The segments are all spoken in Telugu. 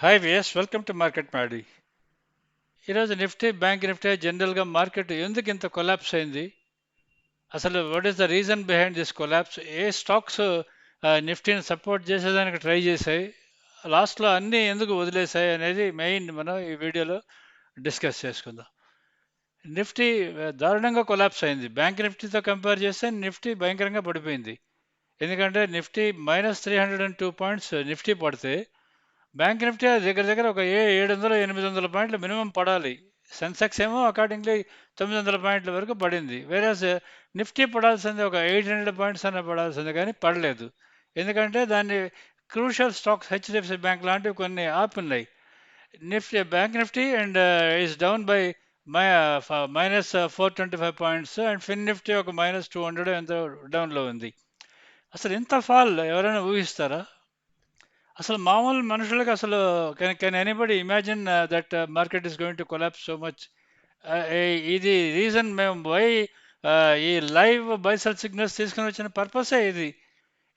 Hi VS welcome to market మాడి ఈరోజు నిఫ్టీ బ్యాంక్ నిఫ్టీ జనరల్గా మార్కెట్ ఎందుకు ఇంత కొలాప్స్ అయింది? అసలు what is the reason behind this collapse A stocks నిఫ్టీని సపోర్ట్ చేసేదానికి ట్రై చేశాయి? లాస్ట్లో అన్నీ ఎందుకు వదిలేశాయి అనేది మెయిన్ మనం ఈ వీడియోలో డిస్కస్ చేసుకుందాం. నిఫ్టీ దారుణంగా కొలాప్స్ అయింది. బ్యాంక్ నిఫ్టీతో కంపేర్ చేస్తే నిఫ్టీ భయంకరంగా పడిపోయింది. ఎందుకంటే Nifty minus three hundred and two points Nifty పడితే బ్యాంక్ నిఫ్టీ దగ్గర దగ్గర ఒక ఏ ఏడు వందల ఎనిమిది వందల పాయింట్లు మినిమం పడాలి. సెన్సెక్స్ ఏమో అకార్డింగ్లీ తొమ్మిది వందల పాయింట్ల వరకు పడింది. వేరే నిఫ్టీ పడాల్సింది ఒక ఎయిట్ హండ్రెడ్ పాయింట్స్ అన్న పడాల్సింది కానీ పడలేదు. ఎందుకంటే దాన్ని క్రూషియల్ స్టాక్స్ హెచ్డిఎఫ్సి బ్యాంక్ లాంటివి కొన్ని ఆపున్నాయి Nifty bank Nifty and is down by my minus four twenty five points and Fin Nifty ఒక మైనస్ టూ హండ్రెడ్ ఎంత డౌన్లో ఉంది. అసలు ఇంత ఫాల్ ఎవరైనా ఊహిస్తారా? అసలు మామూలు మనుషులకు అసలు can can anybody imagine that market is going to collapse so much ఇది రీజన్ మేము బై ఈ లైవ్ బైసల్ సిగ్నల్స్ తీసుకుని వచ్చిన పర్పసే ఇది?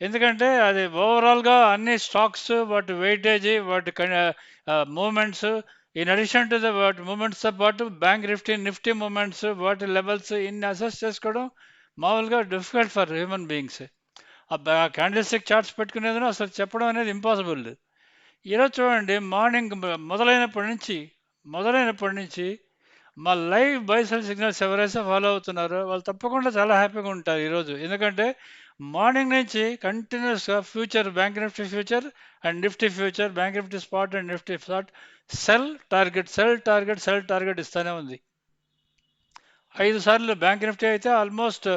ఎందుకంటే అది ఓవరాల్గా అన్ని స్టాక్స్ వాటి వెయిటేజ్ వాటి movements in addition to the వాటి మూమెంట్స్తో పాటు బ్యాంక్ నిఫ్టీ నిఫ్టీ మూమెంట్స్ వాటి లెవెల్స్ ఇన్ని అసెస్ చేసుకోవడం మామూలుగా డిఫికల్ట్ ఫర్ హ్యూమన్ బీయింగ్స్ ఆ క్యాండిల్ స్టిక్ చార్ట్స్ పెట్టుకునేది అసలు చెప్పడం అనేది ఇంపాసిబుల్ ఈరోజు చూడండి మార్నింగ్ మొదలైనప్పటి నుంచి మొదలైనప్పటి నుంచి మా లైవ్ బైసల్ సిగ్నల్స్ ఎవరైతే ఫాలో అవుతున్నారో వాళ్ళు తప్పకుండా చాలా హ్యాపీగా ఉంటారు ఈరోజు. ఎందుకంటే మార్నింగ్ నుంచి కంటిన్యూస్గా future bank Nifty future and Nifty future bank Nifty spot and Nifty spot sell target sell target sell target ఇస్తూనే ఉంది. ఐదు సార్లు బ్యాంక్ నిఫ్టీ అయితే ఆల్మోస్ట్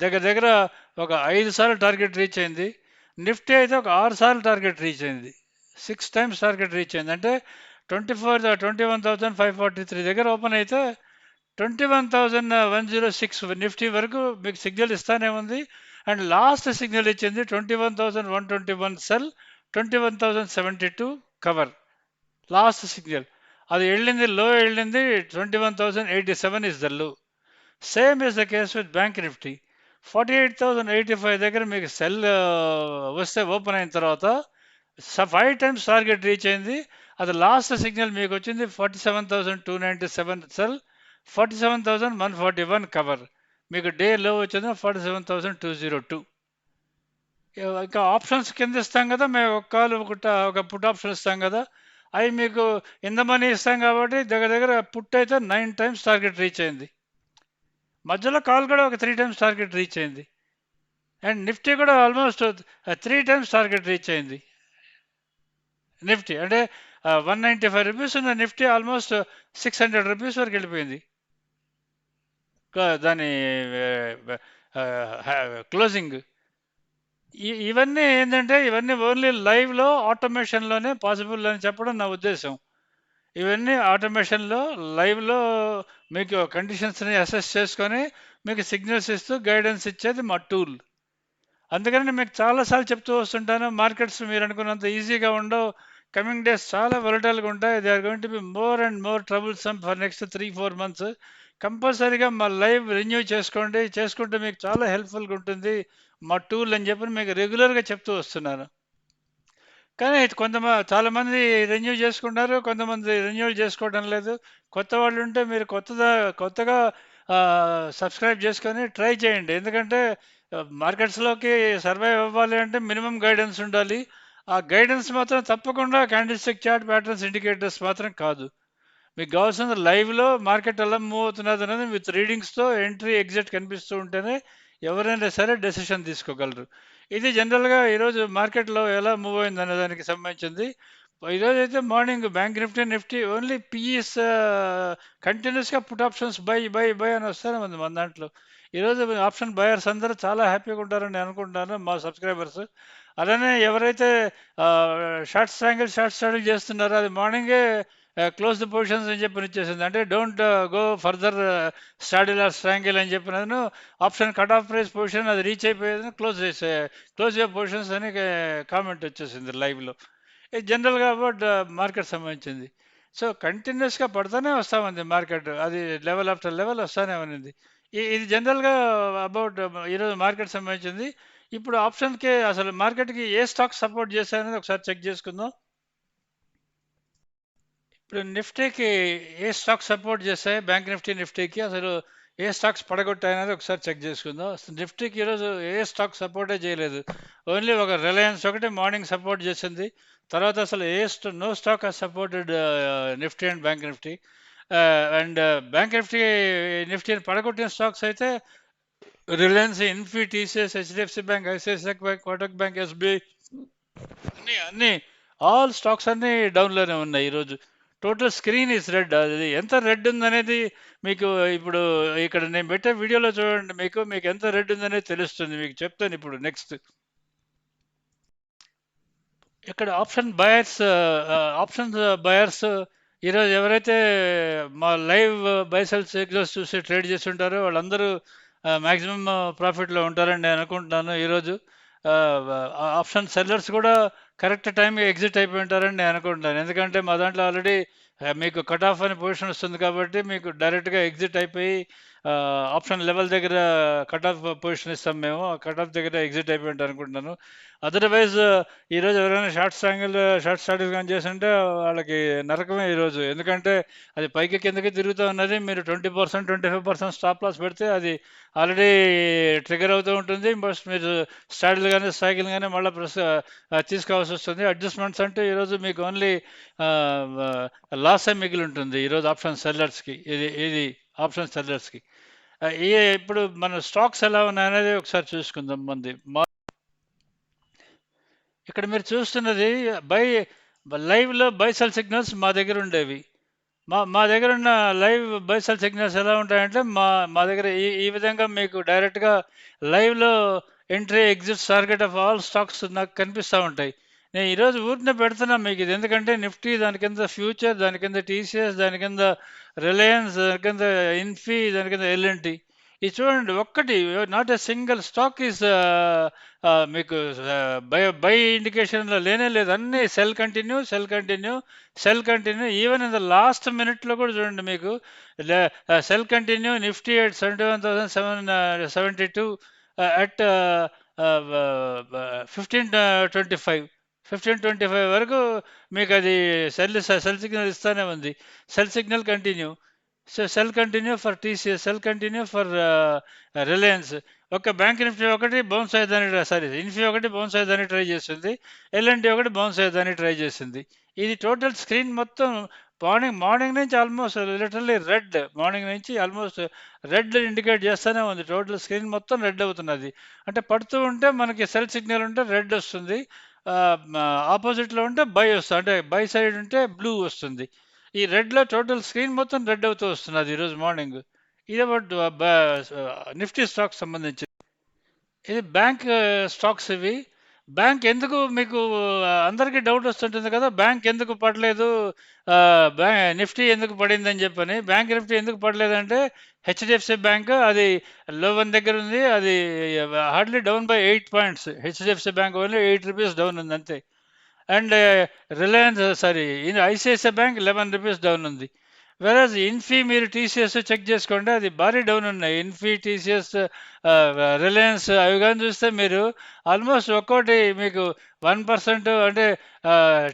దగ్గర దగ్గర ఒక ఐదు సార్లు టార్గెట్ రీచ్ అయింది. నిఫ్టీ అయితే ఒక ఆరు సార్లు టార్గెట్ రీచ్ అయింది. సిక్స్ టైమ్స్ టార్గెట్ రీచ్ అయింది. అంటే twenty four twenty one thousand five forty three దగ్గర ఓపెన్ అయితే twenty one thousand one zero six Nifty వరకు మీకు సిగ్నల్ ఇస్తానే ఉంది. అండ్ లాస్ట్ సిగ్నల్ ఇచ్చింది twenty one thousand one twenty one sell twenty one thousand seventy two cover. Last signal. అది వెళ్ళింది లో వెళ్ళింది twenty one thousand eighty seven is the low. Same is the case with bank Nifty. Forty eight thousand eighty five దగ్గర మీకు సెల్ వస్తే ఓపెన్ అయిన తర్వాత ఫైవ్ టైమ్స్ టార్గెట్ రీచ్ అయింది. అది లాస్ట్ సిగ్నల్ మీకు వచ్చింది forty seven thousand two ninety seven sell forty seven thousand one forty one cover. మీకు డే లో వచ్చింది forty seven thousand two zero two ఇంకా ఆప్షన్స్ కింద ఇస్తాం కదా మేము ఒక కాలు ఒకట ఒక పుట్ ఆప్షన్ ఇస్తాం కదా అవి మీకు ఇంత మనీ ఇస్తాం కాబట్టి దగ్గర దగ్గర పుట్ అయితే నైన్ టైమ్స్ టార్గెట్ రీచ్ అయింది. మధ్యలో కాల్ కూడా ఒక త్రీ టైమ్స్ టార్గెట్ రీచ్ అయింది. అండ్ నిఫ్టీ కూడా almost three times target reach అయింది. నిఫ్టీ అంటే వన్ నైంటీ ఫైవ్ రూపీస్ ఉన్న Nifty almost six hundred rupees వరకు వెళ్ళిపోయింది. దాని uh, uh, uh, క్లోజింగ్ ఇవన్నీ ఏంటంటే ఇవన్నీ ఓన్లీ లైవ్లో ఆటోమేషన్లోనే పాసిబుల్ అని చెప్పడం నా ఉద్దేశం. ఇవన్నీ ఆటోమేషన్లో లైవ్లో మీకు కండిషన్స్ని అసెస్ చేసుకొని మీకు సిగ్నల్స్ ఇస్తూ గైడెన్స్ ఇచ్చేది మా టూల్. అందుకని మీకు చాలాసార్లు చెప్తూ వస్తుంటాను మార్కెట్స్ మీరు అనుకున్నంత ఈజీగా ఉండవు కమింగ్ డేస్ చాలా వొలటైల్గా ఉంటాయి they are going to be more and more troublesome for next three four months. కంపల్సరీగా మా లైవ్ రెన్యూ చేసుకోండి చేసుకుంటే మీకు చాలా హెల్ప్ఫుల్గా ఉంటుంది మా టూల్ అని చెప్పి మీకు రెగ్యులర్గా చెప్తూ వస్తున్నాను. కానీ కొంతమంది చాలామంది రెన్యూ చేసుకుంటారు కొంతమంది రెన్యూల్ చేసుకోవడం లేదు. కొత్త వాళ్ళు ఉంటే మీరు కొత్తగా కొత్తగా సబ్స్క్రైబ్ చేసుకొని ట్రై చేయండి. ఎందుకంటే మార్కెట్స్లోకి సర్వైవ్ అవ్వాలి అంటే మినిమం గైడెన్స్ ఉండాలి. ఆ గైడెన్స్ మాత్రం తప్పకుండా క్యాండిల్స్టిక్ చార్ట్ ప్యాటర్న్స్ ఇండికేటర్స్ మాత్రం కాదు. మీకు కావాల్సిన లైవ్లో మార్కెట్ ఎలా మూవ్ అవుతున్నది అనేది విత్ రీడింగ్స్తో ఎంట్రీ ఎగ్జిట్ కనిపిస్తూ ఉంటేనే ఎవరైనా సరే డెసిషన్ తీసుకోగలరు. ఇది జనరల్గా ఈరోజు మార్కెట్లో ఎలా మూవ్ అయింది అనే దానికి సంబంధించింది. ఈరోజు అయితే morning bank Nifty Nifty only PEs కంటిన్యూస్గా put options buy buy buy అని వస్తానే ఉంది మన దాంట్లో. ఈరోజు ఆప్షన్ బయర్స్ అందరూ చాలా హ్యాపీగా ఉంటారని అనుకుంటాను మా సబ్స్క్రైబర్స్. అలానే ఎవరైతే షార్ట్ స్ట్రాంగిల్ షార్ట్ స్టాండిల్ చేస్తున్నారో అది మార్నింగే క్లోజ్ ద పొజిషన్స్ అని చెప్పి వచ్చేసింది అంటే don't go further straddle or strangle అని చెప్పినను option cut off price position అది రీచ్ అయిపోయేది క్లోజ్ చేసే క్లోజ్ యువర్ పొజిషన్స్ అని కామెంట్ వచ్చేసింది లైవ్లో ఇది జనరల్గా అబౌట్ మార్కెట్ సంబంధించింది. సో కంటిన్యూస్గా పడుతూనే వస్తామంది మార్కెట్ అది లెవెల్ ఆఫ్టర్ లెవెల్ వస్తానే ఉంది ఇది జనరల్గా అబౌట్ ఈరోజు మార్కెట్ సంబంధించింది. ఇప్పుడు ఆప్షన్కి అసలు మార్కెట్కి ఏ స్టాక్ సపోర్ట్ చేశాయనేది ఒకసారి చెక్ చేసుకుందాం. ఇప్పుడు నిఫ్టీకి ఏ స్టాక్ సపోర్ట్ చేస్తాయి? బ్యాంక్ నిఫ్టీ నిఫ్టీకి? అసలు ఏ స్టాక్స్ పడగొట్టాయనేది ఒకసారి చెక్ చేసుకుందాం. అసలు నిఫ్టీకి ఈరోజు ఏ స్టాక్ సపోర్టే చేయలేదు. ఓన్లీ ఒక రిలయన్స్ ఒకటి మార్నింగ్ సపోర్ట్ చేసింది. తర్వాత అసలు ఏ no stock supported Nifty and bank Nifty. And bank Nifty నిఫ్టీని పడగొట్టిన స్టాక్స్ అయితే Reliance Infy TCS HDFC bank ICICI bank Kotak bank SBI అన్నీ అన్నీ ఆల్ స్టాక్స్ అన్నీ డౌన్లోనే ఉన్నాయి ఈరోజు. టోటల్ స్క్రీన్ ఇస్ రెడ్ అది ఎంత రెడ్ ఉందనేది మీకు ఇప్పుడు ఇక్కడ నేను పెట్టే వీడియోలో చూడండి. మీకు మీకు ఎంత రెడ్ ఉందనేది తెలుస్తుంది. మీకు చెప్తాను ఇప్పుడు నెక్స్ట్ ఇక్కడ ఆప్షన్ బయర్స్ ఆప్షన్ బయర్స్ ఈరోజు ఎవరైతే మా లైవ్ బైసెల్స్ ఎగ్జాస్ చూసి ట్రేడ్ చేసి ఉంటారో వాళ్ళందరూ మ్యాక్సిమం ప్రాఫిట్లో ఉంటారని నేను అనుకుంటున్నాను ఈరోజు ఆప్షన్ సెల్లర్స్ కూడా కరెక్ట్ టైంకి ఎగ్జిట్ అయిపోయి ఉంటారని నేను అనుకుంటున్నాను. ఎందుకంటే మా దాంట్లో ఆల్రెడీ మీకు కట్ ఆఫ్ అని పొజిషన్ వస్తుంది కాబట్టి మీకు డైరెక్ట్గా ఎగ్జిట్ అయిపోయి ఆప్షన్ లెవెల్ దగ్గర కట్ ఆఫ్ పొజిషన్ ఇస్తాం మేము. ఆ కట్ ఆఫ్ దగ్గర ఎగ్జిట్ అయిపోయి అనుకుంటున్నాను. అదర్వైజ్ ఈరోజు ఎవరైనా షార్ట్ యాంగిల్ షార్ట్ స్టార్టింగ్ కానీ చేస్తుంటే వాళ్ళకి నరకమే ఈరోజు ఎందుకంటే అది పైకి కిందకి తిరుగుతూ ఉన్నది. మీరు twenty percent twenty five percent stop loss పెడితే అది ఆల్రెడీ ట్రిగర్ అవుతూ ఉంటుంది. బస్ మీరు స్టాడిల్ కానీ సైకిల్ కానీ మళ్ళీ ప్రెస్ తీసుకోవాల్సి వస్తుంది. అడ్జస్ట్మెంట్స్ అంటే ఈరోజు మీకు ఓన్లీ లాసే మిగిలి ఉంటుంది. ఈరోజు ఆప్షన్ సెల్లర్స్కి ఇది ఇది ఆప్షన్ సెల్లర్స్కి ఈ ఇప్పుడు మన స్టాక్స్ ఎలా ఉన్నాయనేది ఒకసారి చూసుకుందాం మంది. మా ఇక్కడ మీరు చూస్తున్నది బై లైవ్లో బైసల్ సిగ్నల్స్ మా దగ్గర ఉండేవి. మా మా దగ్గర ఉన్న లైవ్ బైసల్ సిగ్నల్స్ ఎలా ఉంటాయంటే మా మా దగ్గర ఈ ఈ విధంగా మీకు డైరెక్ట్గా లైవ్లో entry exit target of all stocks నాకు కనిపిస్తూ ఉంటాయి. నేను ఈరోజు ఊరినే పెడుతున్నా మీకు ఇది. ఎందుకంటే నిఫ్టీ దాని కింద ఫ్యూచర్ దాని కింద టీసీఎస్ దాని కింద రిలయన్స్ దాని కింద ఇన్ఫీ దాని కింద ఎల్ఎన్టీ. ఇది చూడండి ఒక్కటి not a single stock is మీకు బై బై ఇండికేషన్లో లేనే లేదు. అన్ని sell continue sell continue sell continue even in the last మినిట్లో కూడా చూడండి మీకు sell continue uh, Nifty at seventy one thousand seven seventy two at fifteen twenty five fifteen twenty five వరకు మీకు అది సెల్ సెల్ సిగ్నల్ ఇస్తానే ఉంది. Sell signal continue. So sell continue for TCS sell continue for Reliance. ఒక బ్యాంక్ నిఫ్టీ ఒకటి బౌన్స్ అయ్యేదాన్ని సారీ ఇన్ఫీ ఒకటి బౌన్స్ అయ్యేదాన్ని ట్రై చేస్తుంది. ఎల్ఎండి ఒకటి బౌన్స్ అయ్యేదాన్ని ట్రై చేసింది ఇది టోటల్ స్క్రీన్ మొత్తం మార్నింగ్ మార్నింగ్ నుంచి ఆల్మోస్ట్ లిటరల్లీ రెడ్. మార్నింగ్ నుంచి ఆల్మోస్ట్ రెడ్ ఇండికేట్ చేస్తూనే ఉంది. టోటల్ స్క్రీన్ మొత్తం రెడ్ అవుతున్నది. అంటే పడుతూ ఉంటే మనకి సెల్ సిగ్నల్ ఉంటే రెడ్ వస్తుంది. ఆపోజిట్లో ఉంటే బై వస్తుంది. అంటే బై సైడ్ ఉంటే బ్లూ వస్తుంది. ఈ రెడ్లో టోటల్ స్క్రీన్ మొత్తం రెడ్ అవుతూ వస్తున్నది ఈరోజు మార్నింగ్. ఇది అబౌట్ నిఫ్టీ స్టాక్స్ సంబంధించి ఇది బ్యాంక్ స్టాక్స్ ఇవి. బ్యాంక్ ఎందుకు మీకు అందరికీ డౌట్ వస్తుంటుంది కదా బ్యాంక్ ఎందుకు పడలేదు బ్యాంక్ నిఫ్టీ ఎందుకు పడిందని చెప్పని బ్యాంక్ నిఫ్టీ ఎందుకు పడలేదంటే హెచ్డిఎఫ్సి బ్యాంక్ అది లో వన్ దగ్గర ఉంది అది hardly down by eight points HDFC bank only eight rupees down ఉంది అంతే. And Reliance sorry ICICI bank eleven rupees down ఉంది. వెరాజ్ ఇన్ఫీ మీరు టీసీఎస్ చెక్ చేసుకోండి అది భారీ డౌన్ ఉన్నాయి. ఇన్ఫీ టీసీఎస్ రిలయన్స్ అవి కానీ చూస్తే మీరు ఆల్మోస్ట్ ఒక్కోటి మీకు వన్ పర్సెంట్ అంటే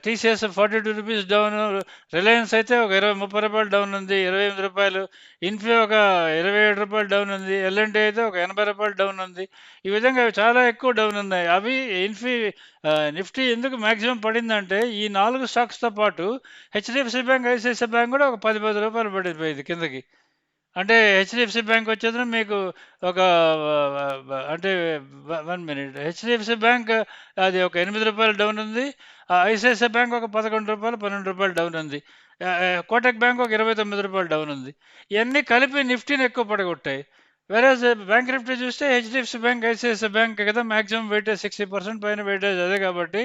TCS forty two rupees down Reliance అయితే ఒక ఇరవై ముప్పై రూపాయలు డౌన్ ఉంది ఇరవై ఎనిమిది రూపాయలు. ఇన్ఫీ ఒక ఇరవై ఏడు రూపాయలు డౌన్ ఉంది ఎల్ఎన్టీ అయితే ఒక ఎనభై రూపాయలు డౌన్ ఉంది. ఈ విధంగా చాలా ఎక్కువ డౌన్ ఉన్నాయి. అవి ఇన్ఫీ నిఫ్టీ ఎందుకు మ్యాక్సిమం పడిందంటే ఈ నాలుగు స్టాక్స్తో పాటు హెచ్డిఎఫ్సి బ్యాంక్ ఐసిఐసిఐ బ్యాంక్ కూడా ఒక పది పది రూపాయలు పడిపోయింది కిందకి. అంటే హెచ్డిఎఫ్సి బ్యాంక్ వచ్చేది మీకు ఒక అంటే వన్ మినిట్. హెచ్డిఎఫ్సి బ్యాంక్ అది ఒక ఎనిమిది రూపాయలు డౌన్ ఉంది. ఐసిఐసిఐ బ్యాంక్ ఒక పదకొండు రూపాయలు పన్నెండు రూపాయలు డౌన్ ఉంది. కోటక్ బ్యాంక్ ఒక ఇరవై తొమ్మిది రూపాయలు డౌన్ ఉంది. ఇవన్నీ కలిపి నిఫ్టీని ఎక్కువ పడగొట్టాయి. వెరాజ్ బ్యాంక్ నిఫ్టీ చూస్తే హెచ్డిఎఫ్సి బ్యాంక్ ఐసిఐసిఐ బ్యాంక్ కదా మాక్సిమం వెయిటేజ్ సిక్స్టీ పర్సెంట్ పైన వెయిటేజ్ అదే కాబట్టి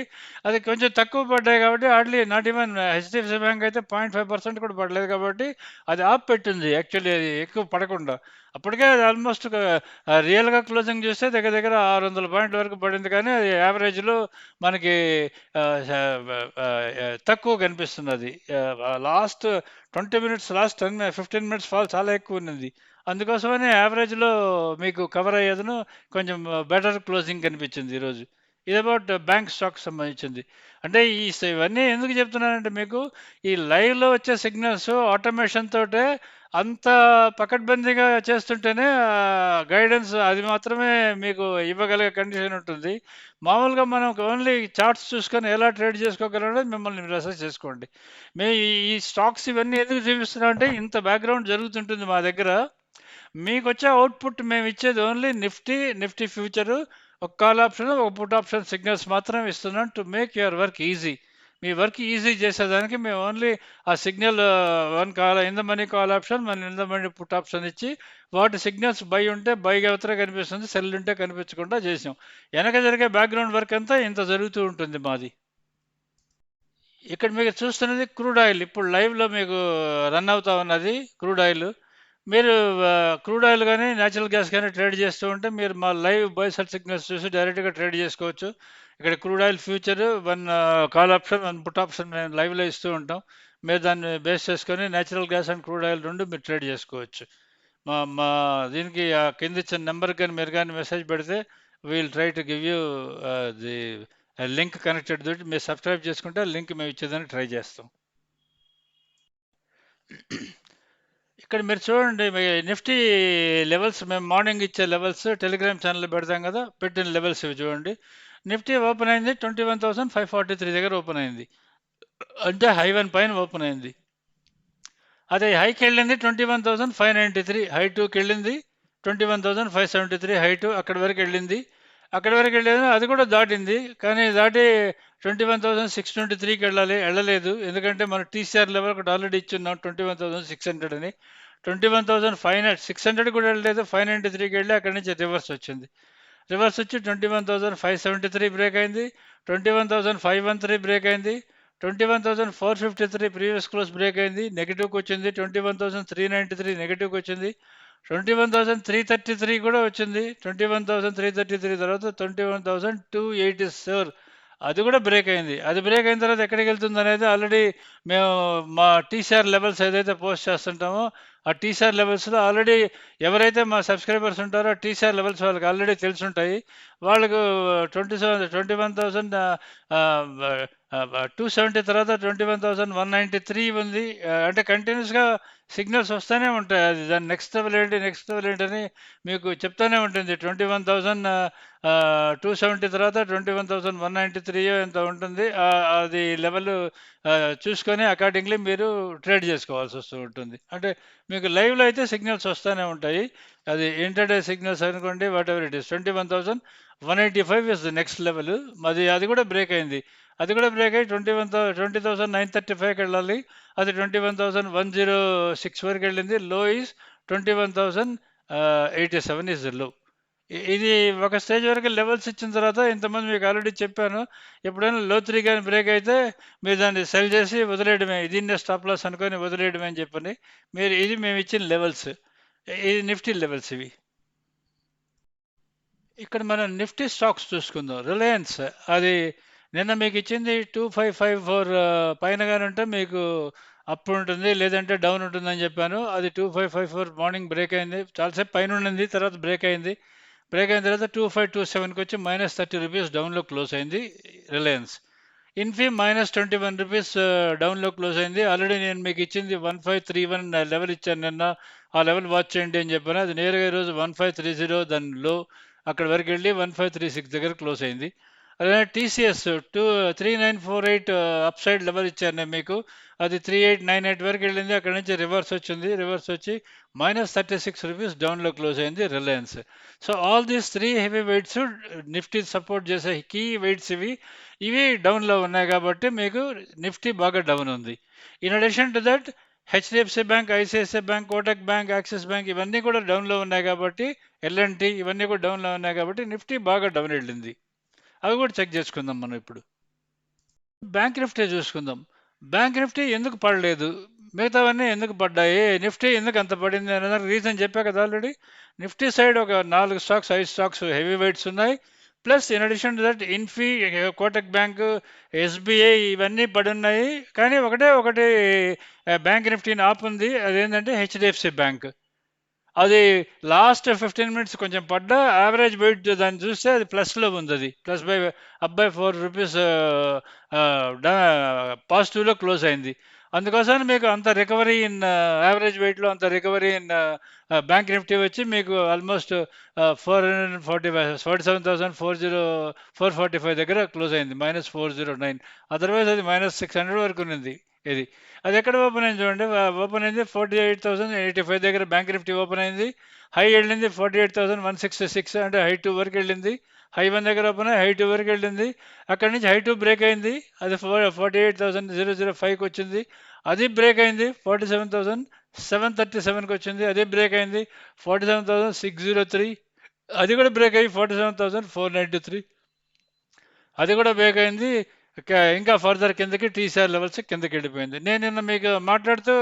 అది కొంచెం తక్కువ పడ్డాయి కాబట్టి hardly not even HDFC bank అయితే పాయింట్ ఫైవ్ పర్సెంట్ కూడా పడలేదు కాబట్టి అది ఆప్ పెట్టింది. యాక్చువల్లీ అది ఎక్కువ పడకుండా. అప్పటికే అది ఆల్మోస్ట్ రియల్గా క్లోజింగ్ చూస్తే దగ్గర దగ్గర ఆరు వందల పాయింట్ల వరకు పడింది కానీ అది యావరేజ్లో మనకి uh, uh, uh, తక్కువ కనిపిస్తుంది అది. Last twenty minutes last ten fifteen minutes fall చాలా ఎక్కువ ఉన్నది. అందుకోసమనే యావరేజ్లో మీకు కవర్ అయ్యేదను కొంచెం బెటర్ క్లోజింగ్ కనిపించింది ఈరోజు. ఇది అబౌట్ బ్యాంక్ స్టాక్ సంబంధించింది. అంటే ఈ స- ఇవన్నీ ఎందుకు చెప్తున్నానంటే మీకు ఈ లైవ్లో వచ్చే సిగ్నల్స్ ఆటోమేషన్ తోటే అంత పకడ్బందీగా చేస్తుంటేనే గైడెన్స్ అది మాత్రమే మీకు ఇవ్వగలిగే కండిషన్ ఉంటుంది. మామూలుగా మనం ఓన్లీ చార్ట్స్ చూసుకొని ఎలా ట్రేడ్ చేసుకోగలరో మిమ్మల్ని రిసర్చ్ చేసుకోండి. మేము ఈ ఈ స్టాక్స్ ఇవన్నీ ఎందుకు చూపిస్తున్నాం అంటే ఇంత బ్యాక్గ్రౌండ్ జరుగుతుంటుంది మా దగ్గర. మీకు వచ్చే అవుట్పుట్ మేము ఇచ్చేది ఓన్లీ నిఫ్టీ నిఫ్టీ ఫ్యూచరు ఒక కాల్ ఆప్షన్ ఒక పుట్ ఆప్షన్ సిగ్నల్స్ మాత్రమే ఇస్తున్నాం to make your work easy me work easy చేసేదానికి మేము ఓన్లీ ఆ signal one call in the money call option మన in the money put option ఇచ్చి వాటి సిగ్నల్స్ బై ఉంటే బై అవతల కనిపిస్తుంది సెల్ ఉంటే కనిపించకుండా చేసాం వెనక జరిగే బ్యాక్గ్రౌండ్ వర్క్ అంతా ఇంత జరుగుతూ ఉంటుంది మాది. ఇక్కడ మీకు చూస్తున్నది క్రూడ్ ఆయిల్ ఇప్పుడు లైవ్లో మీకు రన్ అవుతా ఉన్నది క్రూడ్ ఆయిల్ మీరు క్రూడ్ ఆయిల్ కానీ న్యాచురల్ గ్యాస్ కానీ ట్రేడ్ చేస్తూ ఉంటే మీరు మా లైవ్ బైసల్ సిగ్నల్స్ చూసి డైరెక్ట్గా ట్రేడ్ చేసుకోవచ్చు. ఇక్కడ crude oil future one call option one put option మేము లైవ్లో ఇస్తూ ఉంటాం. మీరు దాన్ని బేస్ చేసుకొని natural gas and crude oil రెండు మీరు ట్రేడ్ చేసుకోవచ్చు. మా మా దీనికి ఆ కింద ఇచ్చిన నెంబర్ కానీ మీరు కానీ మెసేజ్ పెడితే we'll try to give you the link connected తోటి మీరు సబ్స్క్రైబ్ చేసుకుంటే లింక్ మేము ఇచ్చేదానికి ట్రై చేస్తాం. ఇక్కడ మీరు చూడండి నిఫ్టీ లెవెల్స్ మేము మార్నింగ్ ఇచ్చే లెవెల్స్ టెలిగ్రామ్ ఛానల్ పెడతాం కదా పెట్టిన లెవెల్స్ ఇవి చూడండి. నిఫ్టీ ఓపెన్ అయింది twenty one thousand five forty three దగ్గర ఓపెన్ అయింది. అంటే హై వన్ పైన ఓపెన్ అయింది. అదే హైకి వెళ్ళింది twenty one thousand five ninety three high టూకి వెళ్ళింది twenty one thousand five seventy three high two అక్కడి వరకు వెళ్ళింది. అక్కడి వరకు వెళ్ళేది అది కూడా దాటింది. కానీ దాటి twenty one thousand six twenty త్రీకి వెళ్ళాలి వెళ్ళలేదు. ఎందుకంటే మనం టీసీఆర్ లెవెల్ ఒకటి already ఇచ్చున్నాం twenty one thousand six hundred అని. Twenty one thousand five six hundred కూడా వెళ్ళలేదు ఫైవ్ నైంటీ త్రీకి వెళ్ళి అక్కడి నుంచి రివర్స్ వచ్చింది. రివర్స్ వచ్చి twenty one thousand five seventy three break అయింది twenty one thousand five one three break అయింది twenty one thousand four fifty three previous close break అయింది నెగిటివ్కి వచ్చింది twenty one thousand three ninety three నెగిటివ్కి వచ్చింది twenty one thousand three thirty three కూడా వచ్చింది twenty one thousand three thirty three తర్వాత twenty one thousand two eighty seven అది కూడా బ్రేక్ అయింది. అది బ్రేక్ అయిన తర్వాత ఎక్కడికి వెళ్తుంది అనేది ఆల్రెడీ మేము మా టీసీఆర్ లెవెల్స్ ఏదైతే పోస్ట్ చేస్తుంటామో ఆ టీసీఆర్ లెవెల్స్లో ఆల్రెడీ ఎవరైతే మా సబ్స్క్రైబర్స్ ఉంటారో టీసీఆర్ లెవెల్స్ వాళ్ళకి ఆల్రెడీ తెలిసి ఉంటాయి వాళ్ళకు twenty seven twenty one thousand two seventy తర్వాత twenty one thousand one ninety three ఉంది. అంటే కంటిన్యూస్గా సిగ్నల్స్ వస్తూనే ఉంటాయి. అది దాని నెక్స్ట్ లెవెల్ ఏంటి నెక్స్ట్ లెవెల్ అని మీకు చెప్తానే ఉంటుంది. Twenty one thousand two seventy తర్వాత twenty one thousand one ninety three ఎంత ఉంటుంది. అది లెవెల్ చూసుకొని అకార్డింగ్లీ మీరు ట్రేడ్ చేసుకోవాల్సి వస్తూ ఉంటుంది. అంటే మీకు లైవ్లో అయితే సిగ్నల్స్ వస్తూనే ఉంటాయి. అది ఇంటర్డే సిగ్నల్స్ అనుకోండి whatever it is twenty one thousand one eighty five is the next level అది అది కూడా బ్రేక్ అయింది. అది కూడా బ్రేక్ అయ్యి twenty one twenty thousand nine thirty ఫైవ్కి వెళ్ళాలి. అది twenty one thousand one zero six వరకు వెళ్ళింది. Low is twenty one thousand eighty seven ఈజ్లో ఇది ఒక స్టేజ్ వరకు లెవెల్స్ ఇచ్చిన తర్వాత ఇంతమంది మీకు ఆల్రెడీ చెప్పాను. ఎప్పుడైనా లో త్రీ కానీ బ్రేక్ అయితే మీరు దాన్ని సెల్ చేసి వదిలేయడమే. దీన్నే స్టాప్ లాస్ అనుకొని వదిలేయడమే అని చెప్పండి. మీరు ఇది మేము ఇచ్చిన లెవెల్స్ ఇది నిఫ్టీ లెవెల్స్ ఇవి. ఇక్కడ మనం నిఫ్టీ స్టాక్స్ చూసుకుందాం. రిలయన్స్ అది నిన్న మీకు ఇచ్చింది టూ ఫైవ్ ఫైవ్ ఫోర్ పైన కానీ ఉంటే మీకు అప్ ఉంటుంది లేదంటే డౌన్ ఉంటుందని చెప్పాను. అది two five five four morning break అయింది. చాలాసేపు పైన ఉండింది తర్వాత బ్రేక్ అయింది. బ్రేక్ అయిన తర్వాత టూ ఫైవ్ టూ సెవెన్కి వచ్చి మైనస్ థర్టీ రూపీస్ డౌన్లో క్లోజ్ అయింది Reliance. Infy minus twenty one rupees డౌన్లో క్లోజ్ అయింది. ఆల్రెడీ నేను మీకు ఇచ్చింది one five three one level ఇచ్చాను నిన్న. ఆ లెవెల్ వాచ్ చేయండి అని చెప్పాను. అది నేరుగా ఈరోజు వన్ ఫైవ్ త్రీ జీరో దాని లో అక్కడ వరకు వెళ్ళి వన్ ఫైవ్ త్రీ సిక్స్ దగ్గర క్లోజ్ అయింది. అలానే TCS two three nine four eight upside level ఇచ్చాను నేను మీకు. అది త్రీ ఎయిట్ నైన్ ఎయిట్ వరకు వెళ్ళింది. అక్కడ నుంచి రివర్స్ వచ్చింది. రివర్స్ వచ్చి మైనస్ థర్టీ సిక్స్ రూపీస్ డౌన్లో క్లోజ్ అయింది Reliance so all these three heavy weights Nifty support చేసే కీ వెయిట్స్ ఇవి ఇవి డౌన్లో ఉన్నాయి కాబట్టి మీకు నిఫ్టీ బాగా డౌన్ ఉంది. In addition to that HDFC bank ICICI bank Kotak bank Axis bank ఇవన్నీ కూడా డౌన్లో ఉన్నాయి కాబట్టి ఎల్ఎన్టీ ఇవన్నీ కూడా డౌన్లో ఉన్నాయి కాబట్టి నిఫ్టీ బాగా డౌన్ వెళ్ళింది. అవి కూడా చెక్ చేసుకుందాం మనం ఇప్పుడు. బ్యాంక్ నిఫ్టీ చూసుకుందాం. బ్యాంక్ నిఫ్టీ ఎందుకు పడలేదు? మిగతావన్నీ ఎందుకు పడ్డాయి? నిఫ్టీ ఎందుకు అంత పడింది? అనేది రీజన్ చెప్పా కదా ఆల్రెడీ నిఫ్టీ సైడ్ ఒక నాలుగు స్టాక్స్ ఐదు స్టాక్స్ హెవీ వెయిట్స్ ఉన్నాయి. Plus in addition to that Infy Kotak bank SBI ఇవన్నీ పడి ఉన్నాయి కానీ ఒకటే ఒకటి బ్యాంక్ నిఫ్టీని ఆప్ ఉంది. అదేంటంటే హెచ్డిఎఫ్సి బ్యాంక్ అది లాస్ట్ ఫిఫ్టీన్ మినిట్స్ కొంచెం పడ్డా యావరేజ్ వెయిట్ దాన్ని చూస్తే అది ప్లస్లో ఉంది అది ప్లస్ బై అబ్బాయి ఫోర్ రూపీస్ పాజిటివ్లో క్లోజ్ అయింది. అందుకోసం మీకు అంత రికవరీ ఇన్ యావరేజ్ వెయిట్లో అంత రికవరీ ఇన్ బ్యాంక్ నిఫ్టీ వచ్చి మీకు almost four hundred forty five forty seven thousand four zero four forty five దగ్గర క్లోజ్ అయింది. Minus four zero nine. Otherwise అది మైనస్ సిక్స్ హండ్రెడ్ వరకు ఉంది ఇది. అది ఎక్కడ ఓపెన్ అయింది చూడండి. ఓపెన్ అయింది forty eight thousand eighty five దగ్గర బ్యాంక్ నిఫ్టీ ఓపెన్ అయింది. హై వెళ్ళింది forty eight thousand one sixty six అంటే హై టూ వరకు వెళ్ళింది. హై వన్ దగ్గర ఓపెన్ అయ్యి హై టూ వరకు వెళ్ళింది? అక్కడి నుంచి హై టూ బ్రేక్ అయింది. అది four forty eight thousand zero zero ఫైవ్కి వచ్చింది. అది బ్రేక్ అయింది. Forty seven thousand seven thirty సెవెన్కి వచ్చింది. అది బ్రేక్ అయింది. Forty seven thousand six zero three అది కూడా బ్రేక్ అయ్యి forty seven thousand four ninety three అది కూడా బ్రేక్ అయింది. ఇంకా ఫర్దర్ కిందకి టీసీఆర్ లెవెల్స్ కిందకి వెళ్ళిపోయింది. నేను నిన్న మీకు మాట్లాడుతూ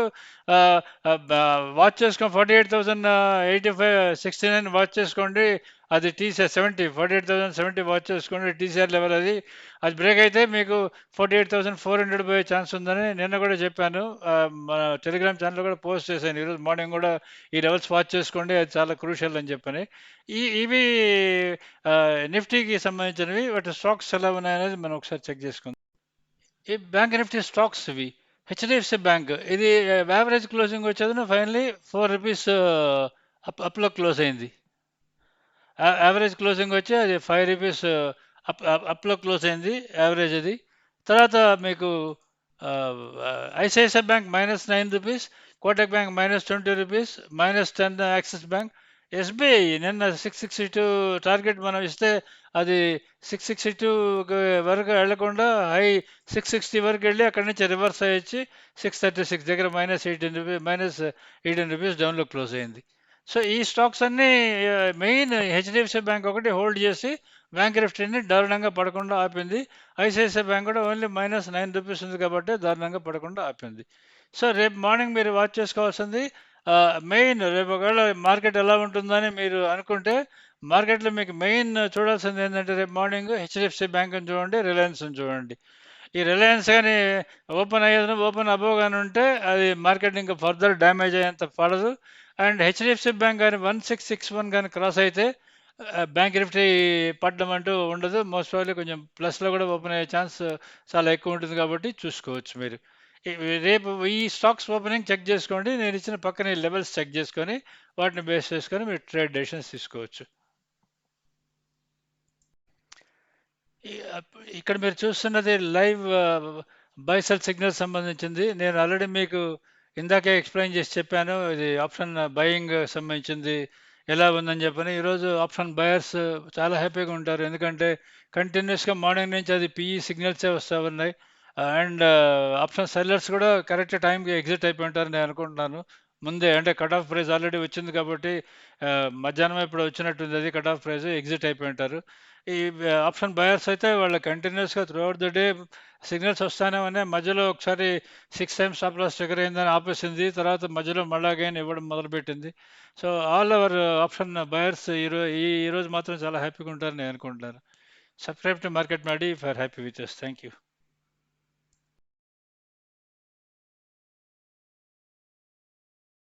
వాచ్ చేసుకో forty eight thousand eighty five sixty nine watch చేసుకోండి. అది TCR seventy forty eight thousand seventy watch చేసుకుంటే టీసీఆర్ లెవెల్ అది. అది బ్రేక్ అయితే మీకు forty eight thousand four hundred పోయే ఛాన్స్ ఉందని నిన్న కూడా చెప్పాను. మన టెలిగ్రామ్ ఛానల్ కూడా పోస్ట్ చేశాను. ఈరోజు మార్నింగ్ కూడా ఈ లెవెల్స్ వాచ్ చేసుకోండి అది చాలా క్రూషియల్ అని చెప్పని. ఈ ఇవి నిఫ్టీకి సంబంధించినవి వాటి స్టాక్స్ ఎలా ఉన్నాయనేది మనం ఒకసారి చెక్ చేసుకుందాం. ఈ బ్యాంక్ నిఫ్టీ స్టాక్స్ ఇవి. హెచ్డిఎఫ్సి బ్యాంక్ ఇది యావరేజ్ క్లోజింగ్ వచ్చేది ఫైనలీ ఫోర్ రూపీస్ అప్ అప్లో క్లోజ్ అయింది. యావరేజ్ క్లోజింగ్ వచ్చి అది ఫైవ్ రూపీస్ అప్ అప్లో క్లోజ్ అయింది యావరేజ్ అది. తర్వాత మీకు ICICI bank minus nine rupees Kotak bank minus twenty rupees minus ten Axis bank SBI నిన్న సిక్స్ సిక్స్టీ టూ టార్గెట్ మనం ఇస్తే అది సిక్స్ సిక్స్టీ టూ వరకు వెళ్ళకుండా హై సిక్స్ సిక్స్టీ వరకు వెళ్ళి అక్కడి నుంచి రివర్స్ అయ్యి సిక్స్ థర్టీ సిక్స్ దగ్గర minus eighteen rupees minus eighteen rupees డౌన్లో క్లోజ్ అయింది. సో ఈ స్టాక్స్ అన్నీ మెయిన్ హెచ్డిఎఫ్సి బ్యాంక్ ఒకటి హోల్డ్ చేసి బ్యాంక్ నిఫ్టీని దారుణంగా పడకుండా ఆపింది. ఐసిఐసిఐ బ్యాంక్ కూడా ఓన్లీ మైనస్ నైన్ రూపీస్ ఉంది కాబట్టి దారుణంగా పడకుండా ఆపింది. సో రేపు మార్నింగ్ మీరు వాచ్ చేసుకోవాల్సింది మెయిన్ రేపు ఒకవేళ మార్కెట్ ఎలా ఉంటుందని మీరు అనుకుంటే మార్కెట్లో మీకు మెయిన్ చూడాల్సింది ఏంటంటే రేపు మార్నింగ్ హెచ్డిఎఫ్సి బ్యాంక్ చూడండి రిలయన్స్ని చూడండి. ఈ రిలయన్స్ కానీ ఓపెన్ అయ్యేది ఓపెన్ అబోవ్ కానీ ఉంటే అది మార్కెట్ ఇంకా ఫర్దర్ డ్యామేజ్ అయ్యేంత పడదు. అండ్ హెచ్డిఎఫ్సి బ్యాంక్ కానీ వన్ సిక్స్ సిక్స్ వన్ కానీ క్రాస్ అయితే బ్యాంక్ నిఫ్టీ పడడం అంటూ ఉండదు. మోస్ట్ ప్రాబ్లీ కొంచెం ప్లస్లో కూడా ఓపెన్ అయ్యే ఛాన్స్ చాలా ఎక్కువ ఉంటుంది కాబట్టి చూసుకోవచ్చు మీరు. రేపు ఈ స్టాక్స్ ఓపెనింగ్ చెక్ చేసుకోండి. నేను ఇచ్చిన పక్కన లెవెల్స్ చెక్ చేసుకొని వాటిని బేస్ చేసుకొని మీరు ట్రేడ్ డెసిషన్స్ తీసుకోవచ్చు. ఇక్కడ మీరు చూస్తున్నది లైవ్ బైసల్ సిగ్నల్ సంబంధించింది. నేను ఆల్రెడీ మీకు ఇందాకే ఎక్స్ప్లెయిన్ చేసి చెప్పాను ఇది ఆప్షన్ బయింగ్ సంబంధించింది ఎలా ఉందని చెప్పని. ఈరోజు ఆప్షన్ బయర్స్ చాలా హ్యాపీగా ఉంటారు. ఎందుకంటే కంటిన్యూస్గా మార్నింగ్ నుంచి అది పిఈ సిగ్నల్సే వస్తూ ఉన్నాయి. అండ్ ఆప్షన్ సెల్లర్స్ కూడా కరెక్ట్ టైంకి ఎగ్జిట్ అయిపోయి ఉంటారు నేను అనుకుంటున్నాను. ముందే అంటే కట్ ఆఫ్ ప్రైస్ ఆల్రెడీ వచ్చింది కాబట్టి మధ్యాహ్నం ఇప్పుడు వచ్చినట్టుంది అది కట్ ఆఫ్ ప్రైస్ ఎగ్జిట్ అయిపోయి ఉంటారు. ఈ ఆప్షన్ బయర్స్ అయితే వాళ్ళ కంటిన్యూస్గా throughout the day signals వస్తానే ఉన్నాయి. మధ్యలో ఒకసారి six times stop loss trigger అయిందని ఆపేసింది. తర్వాత మధ్యలో మళ్ళా గైన్ ఇవ్వడం మొదలుపెట్టింది. So all our option buyers ఈరోజు ఈ ఈరోజు మాత్రం చాలా హ్యాపీగా ఉంటారని నేను సబ్స్క్రైబ్ టు మార్కెట్ మాడి for happy with thank you